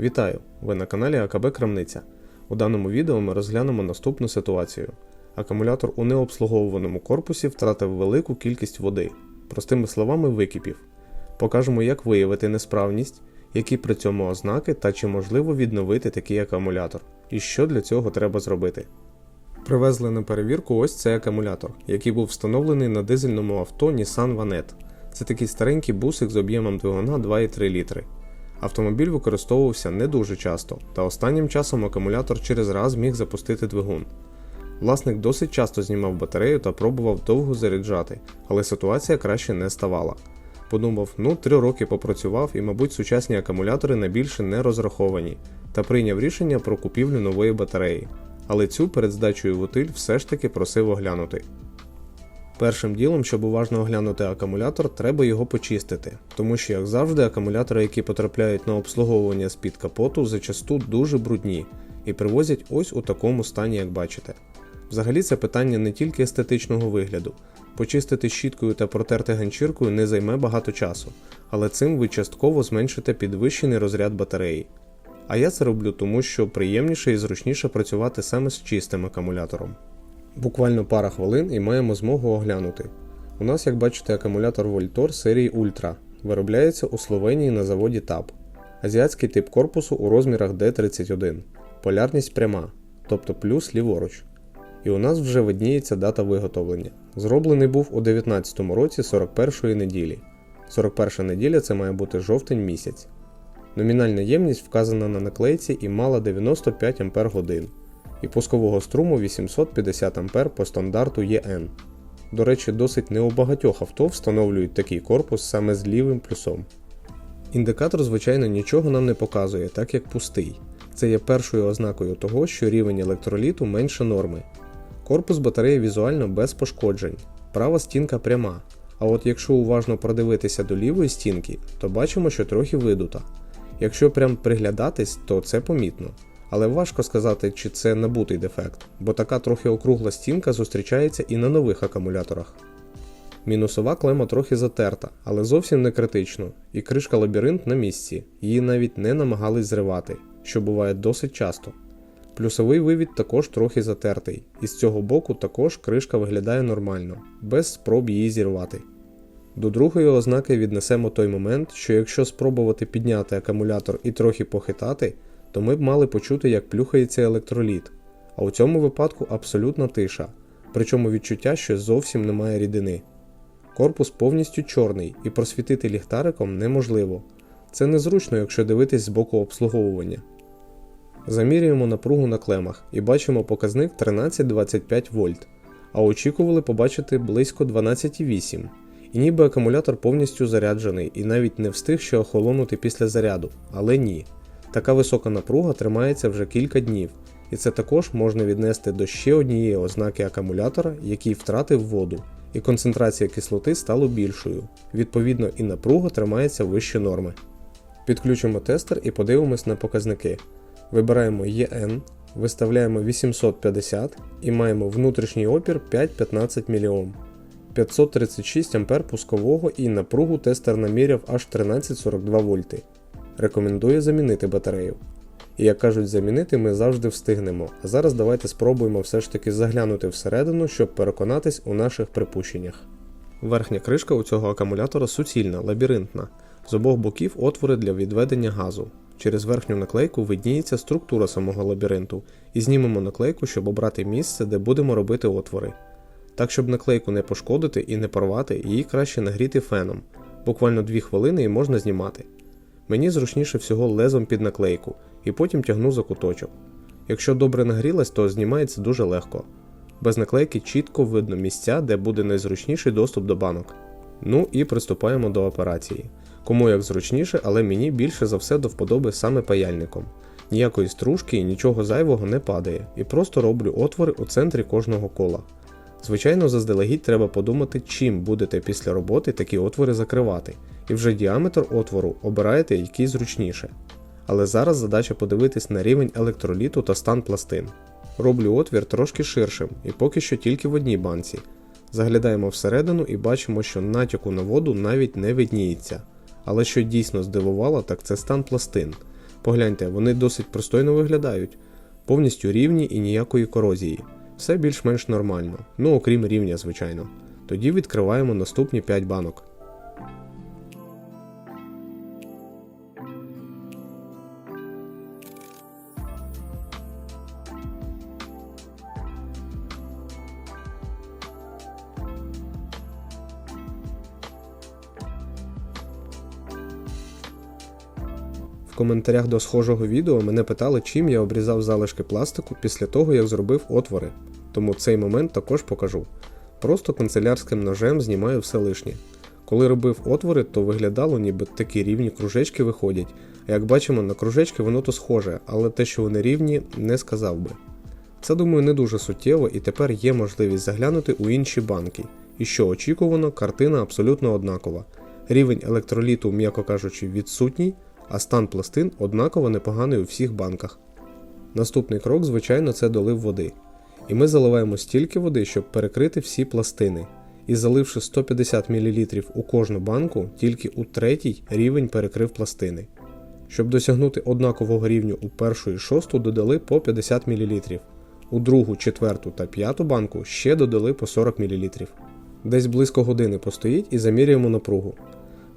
Вітаю! Ви на каналі АКБ Крамниця. У даному відео ми розглянемо наступну ситуацію. Акумулятор у необслуговуваному корпусі втратив велику кількість води, простими словами, википів. Покажемо, як виявити несправність, які при цьому ознаки та чи можливо відновити такий акумулятор, і що для цього треба зробити. Привезли на перевірку ось цей акумулятор, який був встановлений на дизельному авто Nissan Vanette. Це такий старенький бусик з об'ємом двигуна 2,3 літри. Автомобіль використовувався не дуже часто, та останнім часом акумулятор через раз міг запустити двигун. Власник досить часто знімав батарею та пробував довго заряджати, але ситуація краще не ставала. Подумав, ну 3 роки попрацював і, мабуть, сучасні акумулятори на більше не розраховані, та прийняв рішення про купівлю нової батареї. Але цю перед здачею в утиль все ж таки просив оглянути. Першим ділом, щоб уважно оглянути акумулятор, треба його почистити, тому що, як завжди, акумулятори, які потрапляють на обслуговування з-під капоту, зачасту дуже брудні і привозять ось у такому стані, як бачите. Взагалі це питання не тільки естетичного вигляду. Почистити щіткою та протерти ганчіркою не займе багато часу, але цим ви частково зменшите підвищений розряд батареї. А я це роблю тому, що приємніше і зручніше працювати саме з чистим акумулятором. Буквально пара хвилин і маємо змогу оглянути. У нас, як бачите, акумулятор Voltor серії Ultra виробляється у Словенії на заводі TAP. Азіатський тип корпусу у розмірах D31, полярність пряма, тобто плюс ліворуч. І у нас вже видніється дата виготовлення. Зроблений був у 19 році 41-ї неділі. 41 неділя це має бути жовтень місяць. Номінальна ємність вказана на наклейці і мала 95 Ах і пускового струму 850 А по стандарту ЄН. До речі, досить не у багатьох авто встановлюють такий корпус саме з лівим плюсом. Індикатор, звичайно, нічого нам не показує, так як пустий. Це є першою ознакою того, що рівень електроліту менше норми. Корпус батареї візуально без пошкоджень, права стінка пряма. А от якщо уважно продивитися до лівої стінки, то бачимо, що трохи видута. Якщо прям приглядатись, то це помітно. Але важко сказати, чи це набутий дефект, бо така трохи округла стінка зустрічається і на нових акумуляторах. Мінусова клема трохи затерта, але зовсім не критично, і кришка лабіринт на місці, її навіть не намагались зривати, що буває досить часто. Плюсовий вивід також трохи затертий, і з цього боку також кришка виглядає нормально, без спроб її зірвати. До другої ознаки віднесемо той момент, що якщо спробувати підняти акумулятор і трохи похитати, то ми б мали почути, як плюхається електроліт, а у цьому випадку абсолютна тиша, причому відчуття, що зовсім немає рідини. Корпус повністю чорний і просвітити ліхтариком неможливо. Це незручно, якщо дивитись з боку обслуговування. Замірюємо напругу на клемах і бачимо показник 13-25 вольт, а очікували побачити близько 12,8. І ніби акумулятор повністю заряджений і навіть не встиг ще охолонути після заряду, але ні. Така висока напруга тримається вже кілька днів, і це також можна віднести до ще однієї ознаки акумулятора, який втратив воду, і концентрація кислоти стала більшою. Відповідно, і напруга тримається вище норми. Підключимо тестер і подивимось на показники. Вибираємо ЄН, виставляємо 850 і маємо внутрішній опір 5-15 мОм. 536 А пускового і напругу тестер наміряв аж 1342 вольти. Рекомендую замінити батарею. І як кажуть, замінити ми завжди встигнемо. А зараз давайте спробуємо все ж таки заглянути всередину, щоб переконатись у наших припущеннях. Верхня кришка у цього акумулятора суцільна, лабіринтна. З обох боків отвори для відведення газу. Через верхню наклейку видніється структура самого лабіринту, і знімемо наклейку, щоб обрати місце, де будемо робити отвори. Так, щоб наклейку не пошкодити і не порвати, її краще нагріти феном. Буквально 2 хвилини і можна знімати. Мені зручніше всього лезом під наклейку і потім тягну за куточок. Якщо добре нагрілась, то знімається дуже легко. Без наклейки чітко видно місця, де буде найзручніший доступ до банок. Ну і приступаємо до операції. Кому як зручніше, але мені більше за все до вподоби саме паяльником. Ніякої стружки і нічого зайвого не падає, і просто роблю отвори у центрі кожного кола. Звичайно, заздалегідь треба подумати, чим будете після роботи такі отвори закривати, і вже діаметр отвору обираєте який зручніше. Але зараз задача подивитись на рівень електроліту та стан пластин. Роблю отвір трошки ширшим і поки що тільки в одній банці. Заглядаємо всередину і бачимо, що натяку на воду навіть не видніється. Але що дійсно здивувало, так це стан пластин. Погляньте, вони досить пристойно виглядають, повністю рівні і ніякої корозії. Все більш-менш нормально, ну окрім рівня, звичайно. Тоді відкриваємо наступні 5 банок. Коментарях до схожого відео мене питали, чим я обрізав залишки пластику після того, як зробив отвори, тому цей момент також покажу. Просто канцелярським ножем знімаю все лишнє. Коли робив отвори, то виглядало, ніби такі рівні кружечки виходять. А як бачимо, на кружечки воно то схоже, але те, що вони рівні, не сказав би. Це, думаю, не дуже суттєво, і тепер є можливість заглянути у інші банки. І що очікувано, картина абсолютно однакова. Рівень електроліту, м'яко кажучи, відсутній, а стан пластин однаково непоганий у всіх банках. Наступний крок, звичайно, це долив води. І ми заливаємо стільки води, щоб перекрити всі пластини. І заливши 150 мл у кожну банку, тільки у третій рівень перекрив пластини. Щоб досягнути однакового рівню у першу і шосту додали по 50 мл. У другу, четверту та п'яту банку ще додали по 40 мл. Десь близько години постоїть і замірюємо напругу.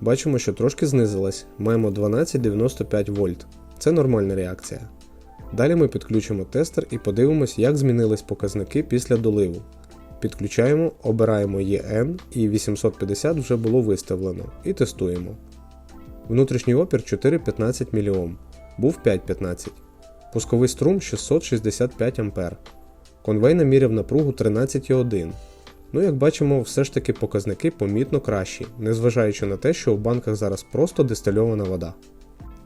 Бачимо, що трошки знизилась, маємо 1295 вольт. Це нормальна реакція. Далі ми підключимо тестер і подивимось, як змінились показники після доливу. Підключаємо, обираємо EN і 850 вже було виставлено і тестуємо. Внутрішній опір 415 мОм, був 515. Пусковий струм 665 А. Конвей наміряв напругу 13,1. Ну, як бачимо, все ж таки показники помітно кращі, незважаючи на те, що в банках зараз просто дистильована вода.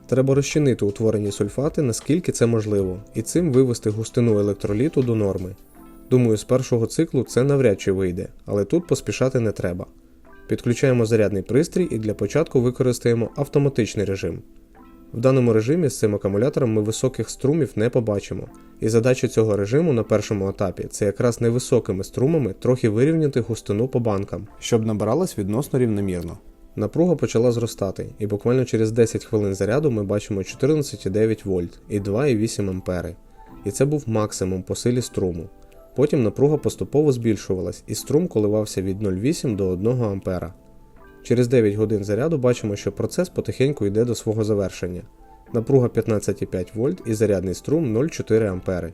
Треба розчинити утворені сульфати, наскільки це можливо, і цим вивести густину електроліту до норми. Думаю, з першого циклу це навряд чи вийде, але тут поспішати не треба. Підключаємо зарядний пристрій і для початку використаємо автоматичний режим. В даному режимі з цим акумулятором ми високих струмів не побачимо, і задача цього режиму на першому етапі це якраз невисокими струмами трохи вирівняти густину по банкам, щоб набиралась відносно рівномірно. Напруга почала зростати, і буквально через 10 хвилин заряду ми бачимо 14,9 вольт і 2,8 ампери. І це був максимум по силі струму. Потім напруга поступово збільшувалась, і струм коливався від 0,8 до 1 ампера. Через 9 годин заряду бачимо, що процес потихеньку йде до свого завершення. Напруга 15,5 вольт і зарядний струм 0,4 ампери.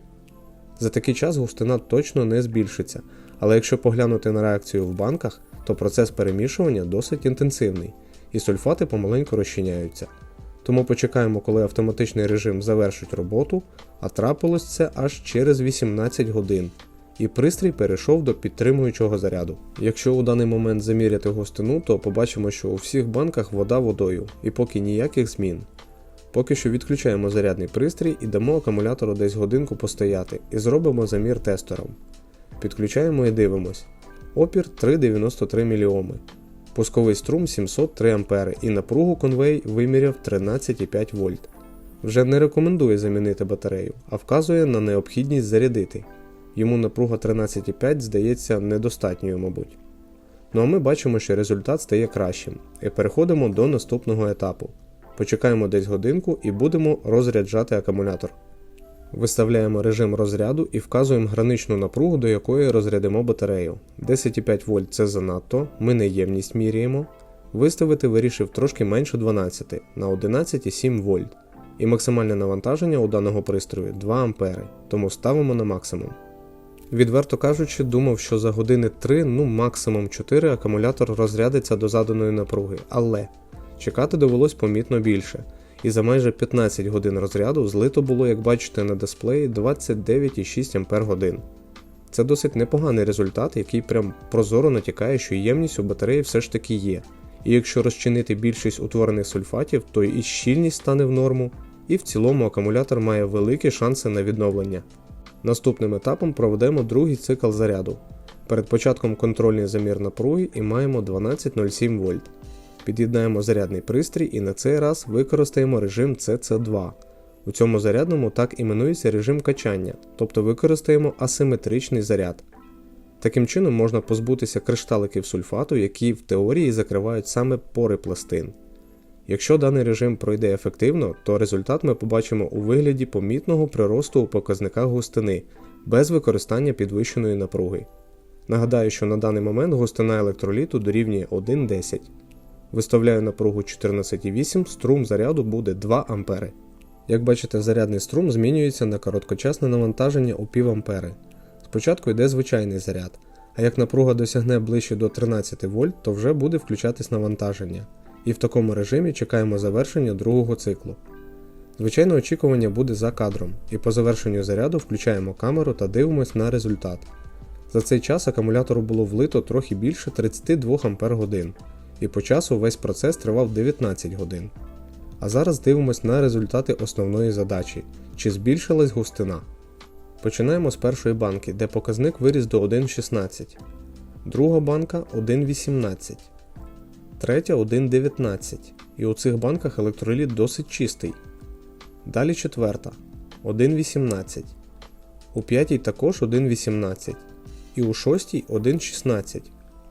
За такий час густина точно не збільшиться, але якщо поглянути на реакцію в банках, то процес перемішування досить інтенсивний, і сульфати помаленьку розчиняються. Тому почекаємо, коли автоматичний режим завершить роботу, а трапилось це аж через 18 годин, і пристрій перейшов до підтримуючого заряду. Якщо у даний момент заміряти густину, то побачимо, що у всіх банках вода водою, і поки ніяких змін. Поки що відключаємо зарядний пристрій і дамо акумулятору десь годинку постояти і зробимо замір тестером. Підключаємо і дивимось. Опір 393 мОм. Пусковий струм 703 А і напругу конвей виміряв 13,5 вольт. Вже не рекомендує замінити батарею, а вказує на необхідність зарядити. Йому напруга 13,5 здається недостатньою, мабуть. Ну а ми бачимо, що результат стає кращим, і переходимо до наступного етапу. Почекаємо десь годинку і будемо розряджати акумулятор. Виставляємо режим розряду і вказуємо граничну напругу, до якої розрядимо батарею. 10,5 вольт це занадто, ми неємність міряємо. Виставити вирішив трошки менше 12 на 11,7 вольт. І максимальне навантаження у даного пристрою 2 А, тому ставимо на максимум. Відверто кажучи, думав, що за години 3, ну максимум 4 акумулятор розрядиться до заданої напруги, але чекати довелось помітно більше і за майже 15 годин розряду злито було, як бачите на дисплеї, 29,6 Ах. Це досить непоганий результат, який прям прозоро натякає, що ємність у батареї все ж таки є. І якщо розчинити більшість утворених сульфатів, то і щільність стане в норму, і в цілому акумулятор має великі шанси на відновлення. Наступним етапом проведемо другий цикл заряду. Перед початком контрольний замір напруги і маємо 12,07 вольт. Під'єднаємо зарядний пристрій і на цей раз використаємо режим CC2. У цьому зарядному так іменується режим качання, тобто використаємо асиметричний заряд. Таким чином можна позбутися кришталиків сульфату, які в теорії закривають саме пори пластин. Якщо даний режим пройде ефективно, то результат ми побачимо у вигляді помітного приросту у показниках густини без використання підвищеної напруги. Нагадаю, що на даний момент густина електроліту дорівнює 1,10. Виставляю напругу 14,8, струм заряду буде 2 А. Як бачите, зарядний струм змінюється на короткочасне навантаження у пів ампери. Спочатку йде звичайний заряд, а як напруга досягне ближче до 13 вольт, то вже буде включатись навантаження. І в такому режимі чекаємо завершення другого циклу. Звичайно, очікування буде за кадром, і по завершенню заряду включаємо камеру та дивимось на результат. За цей час акумулятору було влито трохи більше 32 Ах, і по часу весь процес тривав 19 годин. А зараз дивимось на результати основної задачі, чи збільшилась густина. Починаємо з першої банки, де показник виріс до 1,16, друга банка 1,18, третя 1,19. І у цих банках електроліт досить чистий. Далі четверта 1,18. У п'ятій також 1,18. І у шостій 1,16.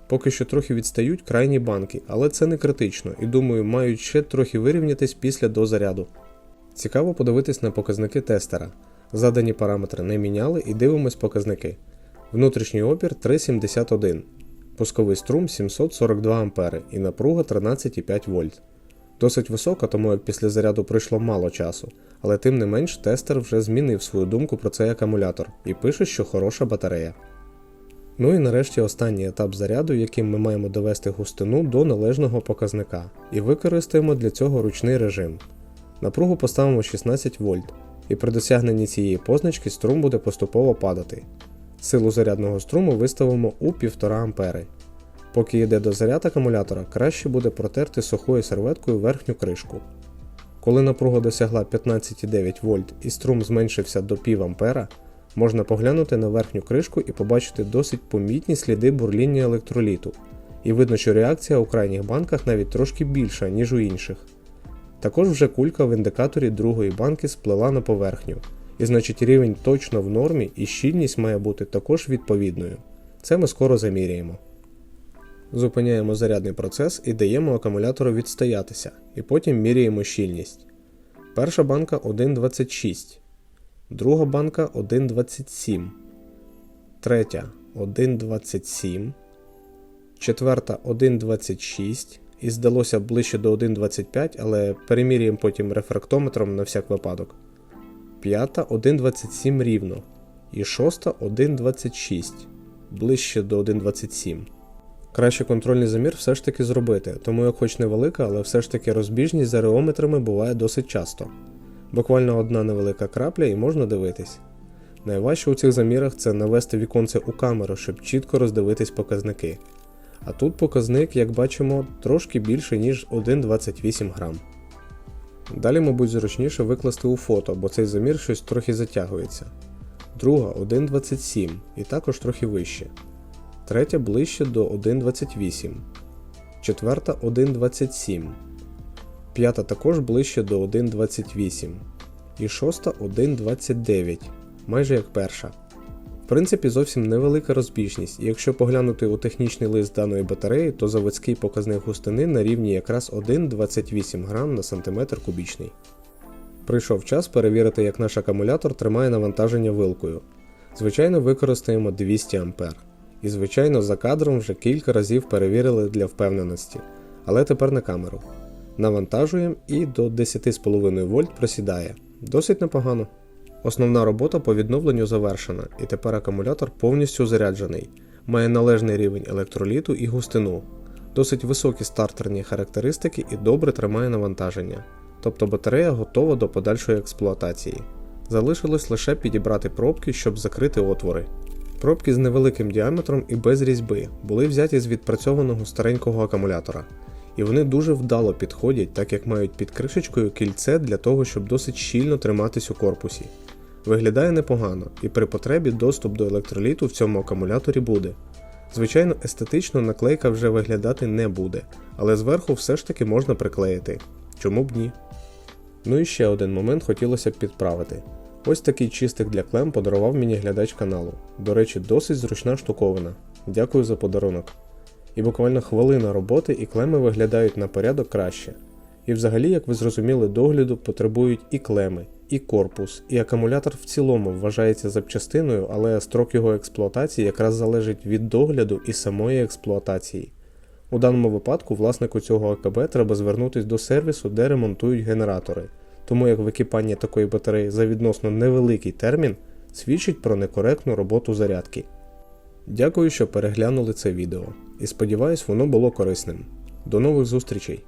Поки що трохи відстають крайні банки, але це не критично і думаю, мають ще трохи вирівнятись після дозаряду. Цікаво подивитись на показники тестера. Задані параметри не міняли і дивимось показники. Внутрішній опір 3,71, пусковий струм 742 А і напруга 13,5 вольт. Досить висока, тому як після заряду пройшло мало часу, але тим не менш тестер вже змінив свою думку про цей акумулятор і пише, що хороша батарея. Ну і нарешті останній етап заряду, яким ми маємо довести густину до належного показника, і використаємо для цього ручний режим. Напругу поставимо 16 вольт, і при досягненні цієї позначки струм буде поступово падати. Силу зарядного струму виставимо у 1,5 А. Поки йде до заряд акумулятора, краще буде протерти сухою серветкою верхню кришку. Коли напруга досягла 15,9 вольт і струм зменшився до пів ампера, можна поглянути на верхню кришку і побачити досить помітні сліди бурління електроліту, і видно, що реакція у крайніх банках навіть трошки більша, ніж у інших. Також вже кулька в індикаторі другої банки сплила на поверхню, і значить рівень точно в нормі і щільність має бути також відповідною. Це ми скоро заміряємо. Зупиняємо зарядний процес і даємо акумулятору відстоятися, і потім міряємо щільність. Перша банка 1,26, друга банка 1,27, третя 1,27, четверта 1,26 і здалося ближче до 1,25, але перемірюємо потім рефрактометром на всяк випадок. П'ята 1,27 рівно. І шоста 1,26, ближче до 1,27. Краще контрольний замір все ж таки зробити, тому як хоч невелика, але все ж таки розбіжність за реометрами буває досить часто. Буквально одна невелика крапля і можна дивитись. Найважче у цих замірах це навести віконце у камеру, щоб чітко роздивитись показники. А тут показник, як бачимо, трошки більше, ніж 1,28 грам. Далі, мабуть, зручніше викласти у фото, бо цей замір щось трохи затягується. Друга 1,27 і також трохи вище. Третя ближче до 1,28. Четверта 1,27. П'ята також ближче до 1,28. І шоста 1,29, майже як перша. Принципі, зовсім невелика розбіжність, і якщо поглянути у технічний лист даної батареї, то заводський показник густини на рівні якраз 1,28 грам на сантиметр кубічний. Прийшов час перевірити, як наш акумулятор тримає навантаження вилкою. Звичайно, використаємо 200 А. І, звичайно, за кадром вже кілька разів перевірили для впевненості, але тепер на камеру. Навантажуємо і до 10,5 вольт просідає. Досить непогано. Основна робота по відновленню завершена, і тепер акумулятор повністю заряджений, має належний рівень електроліту і густину, досить високі стартерні характеристики і добре тримає навантаження. Тобто батарея готова до подальшої експлуатації. Залишилось лише підібрати пробки, щоб закрити отвори. Пробки з невеликим діаметром і без різьби були взяті з відпрацьованого старенького акумулятора, і вони дуже вдало підходять, так як мають під кришечкою кільце для того, щоб досить щільно триматись у корпусі. Виглядає непогано, і при потребі доступ до електроліту в цьому акумуляторі буде. Звичайно, естетично наклейка вже виглядати не буде, але зверху все ж таки можна приклеїти. Чому б ні? Ну і ще один момент хотілося б підправити. Ось такий чистик для клем подарував мені глядач каналу. До речі, досить зручна штуковина. Дякую за подарунок. І буквально хвилина роботи і клеми виглядають на порядок краще. І взагалі, як ви зрозуміли, догляду потребують і клеми, і корпус, і акумулятор в цілому вважається запчастиною, але строк його експлуатації якраз залежить від догляду і самої експлуатації. У даному випадку власнику цього АКБ треба звернутися до сервісу, де ремонтують генератори, тому як википання такої батареї за відносно невеликий термін свідчить про некоректну роботу зарядки. Дякую, що переглянули це відео, і сподіваюсь, воно було корисним. До нових зустрічей!